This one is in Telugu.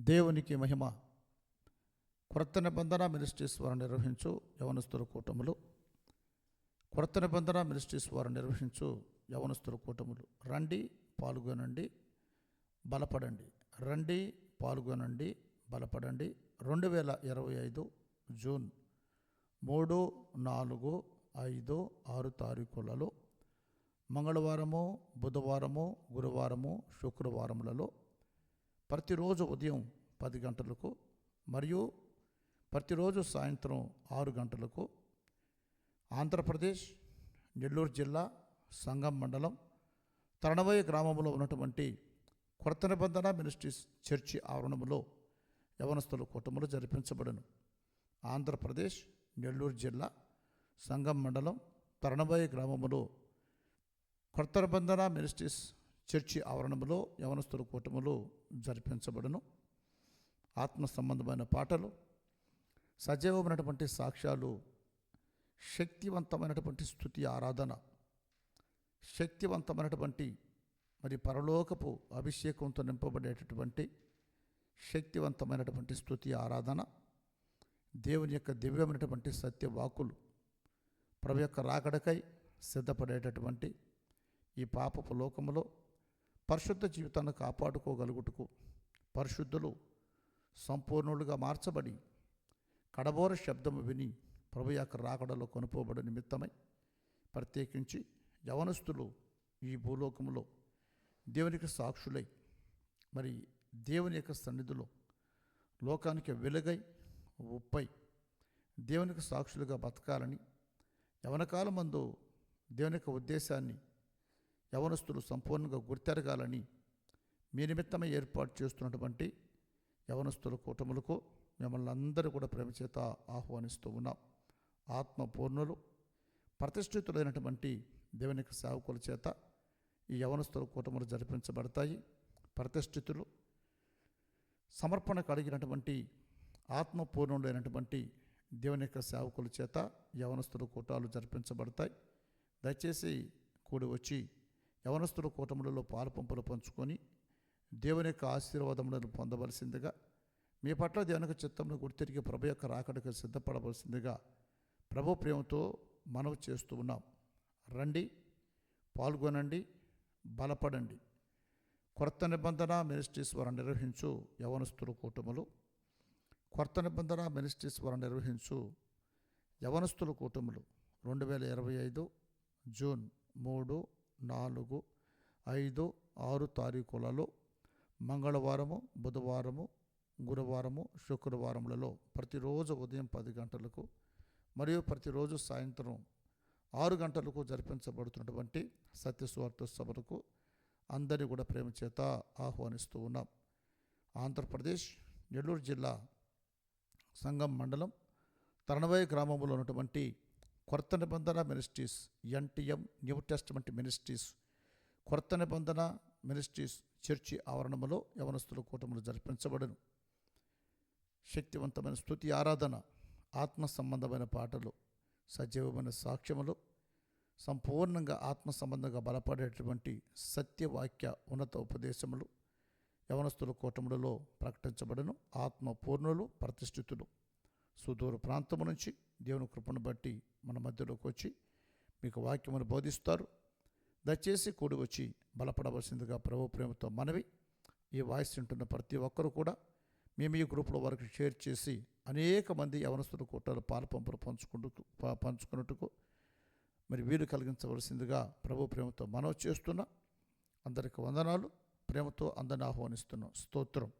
దేవునికి మహిమ. కొరత నిబంధన మినిస్ట్రీస్ వారు నిర్వహించు యవనస్తుల కూటములు. కొరత నిబంధన మినిస్ట్రీస్ వారు నిర్వహించు యవనస్తుల కూటములు. రండి పాల్గొనండి బలపడండి. రండి పాల్గొనండి బలపడండి. రెండు వేల ఇరవై ఐదు జూన్ మూడు నాలుగు ఐదు ఆరు తారీఖులలో మంగళవారము బుధవారము గురువారము శుక్రవారములలో ప్రతిరోజు ఉదయం పది గంటలకు మరియు ప్రతిరోజు సాయంత్రం ఆరు గంటలకు ఆంధ్రప్రదేశ్ నెల్లూరు జిల్లా సంగం మండలం తరణవయ గ్రామంలో ఉన్నటువంటి కొత్త నిబంధన మినిస్ట్రీస్ చర్చి ఆవరణములో యవనస్తుల కూటములు జరిపించబడను. ఆంధ్రప్రదేశ్ నెల్లూరు జిల్లా సంగం మండలం తరణవయ్య గ్రామములో కొత్త నిబంధన మినిస్ట్రీస్ చర్చి ఆవరణములో యవనస్తుల కూటములు జరిపించబడును. ఆత్మ సంబంధమైన పాటలు సజీవమైనటువంటి సాక్ష్యాలు శక్తివంతమైనటువంటి స్థుతి ఆరాధన శక్తివంతమైనటువంటి మరి పరలోకపు అభిషేకంతో నింపబడేటటువంటి శక్తివంతమైనటువంటి స్థుతి ఆరాధన దేవుని యొక్క దివ్యమైనటువంటి సత్యవాకులు ప్రభు యొక్క రాకడకై సిద్ధపడేటటువంటి ఈ పాపపు లోకములో పరిశుద్ధ జీవితాన్ని కాపాడుకోగలుగుటకు పరిశుద్ధులు సంపూర్ణులుగా మార్చబడి కడబోర శబ్దము విని ప్రభు యొక్క రాకడలో కొనుపోబడి నిమిత్తమై ప్రత్యేకించి యవనస్తులు ఈ భూలోకములో దేవునికి సాక్షులై మరి దేవుని యొక్క సన్నిధిలో లోకానికి వెలుగై ఉప్పై దేవునికి సాక్షులుగా బతకాలని యవనకాలమందు దేవుని యొక్క ఉద్దేశాన్ని యవనస్తులు సంపూర్ణంగా గుర్తెరగాలని మీ నిమిత్తమే ఏర్పాటు చేస్తున్నటువంటి యవనస్తుల కూటములకు మిమ్మల్ని అందరూ కూడా ప్రేమ చేత ఆహ్వానిస్తూ ఉన్నాం. ఆత్మ పూర్ణులు ప్రతిష్ఠితులైనటువంటి దేవుని సేవకుల చేత ఈ యవనస్తుల కూటములు జరిపించబడతాయి. ప్రతిష్ఠితులు సమర్పణ కలిగినటువంటి ఆత్మపూర్ణులైనటువంటి దేవుని యొక్క సేవకుల చేత యవనస్తుల కూటాలు జరిపించబడతాయి. దయచేసి కూడి వచ్చి యవనస్తుల కూటములలో పాలు పంపులు పంచుకొని దేవుని యొక్క ఆశీర్వాదములను పొందవలసిందిగా మీ పట్ల దేవుని యొక్క చిత్తంలో గుర్తిరిగి ప్రభు యొక్క రాకడకు సిద్ధపడవలసిందిగా ప్రభు ప్రేమతో మనవి చేస్తూ ఉన్నాం. రండి పాల్గొనండి బలపడండి. కొత్త నిబంధన మినిస్ట్రీస్ వారు నిర్వహించు యవనస్తుల కూటములు. కొత్త నిబంధన మినిస్ట్రీస్ వారు నిర్వహించు యవనస్తుల కూటములు. రెండు వేల ఇరవై ఐదు జూన్ మూడు నాలుగు ఐదు ఆరు తారీఖులలో మంగళవారము బుధవారము గురువారము శుక్రవారములలో ప్రతిరోజు ఉదయం పది గంటలకు మరియు ప్రతిరోజు సాయంత్రం ఆరు గంటలకు జరిపించబడుతున్నటువంటి సత్యస్వార్థ సభలకు అందరినీ కూడా ప్రేమ చేత ఆహ్వానిస్తూ ఉన్నాం. ఆంధ్రప్రదేశ్ నెల్లూరు జిల్లా సంగం మండలం తరణవయ గ్రామంలో ఉన్నటువంటి కొత్త నిబంధన ministries NTM new testament ministries కొత్త నిబంధన మినిస్ట్రీస్ చర్చి ఆవరణములో యవనస్తుల కూటములు జరిపించబడను. శక్తివంతమైన స్థుతి ఆరాధన ఆత్మ సంబంధమైన పాటలు సజీవమైన సాక్ష్యములు సంపూర్ణంగా ఆత్మ సంబంధంగా బలపడేటువంటి సత్యవాక్య ఉన్నత ఉపదేశములు యవనస్తుల కూటములలో ప్రకటించబడను. ఆత్మ పూర్ణులు ప్రతిష్ఠితులు. సుదూర ప్రాంతం నుంచి దేవుని కృపను బట్టి మన మధ్యలోకి వచ్చి మీకు వాక్యమును బోధిస్తారు. దయచేసి కూడి వచ్చి బలపడవలసిందిగా ప్రభు ప్రేమతో మనవి ఈ వాయిస్ వింటున్న ప్రతి ఒక్కరూ కూడా మేము ఈ గ్రూపులో వారికి షేర్ చేసి అనేక మంది యవనస్తుల కూటాలు పాలు పంపులు పంచుకుంటూ పంచుకున్నట్టుకు మరి వీలు కలిగించవలసిందిగా ప్రభు ప్రేమతో మనవి చేస్తున్నా. అందరికి వందనాలు. ప్రేమతో అందరిని ఆహ్వానిస్తున్నాం. స్తోత్రం.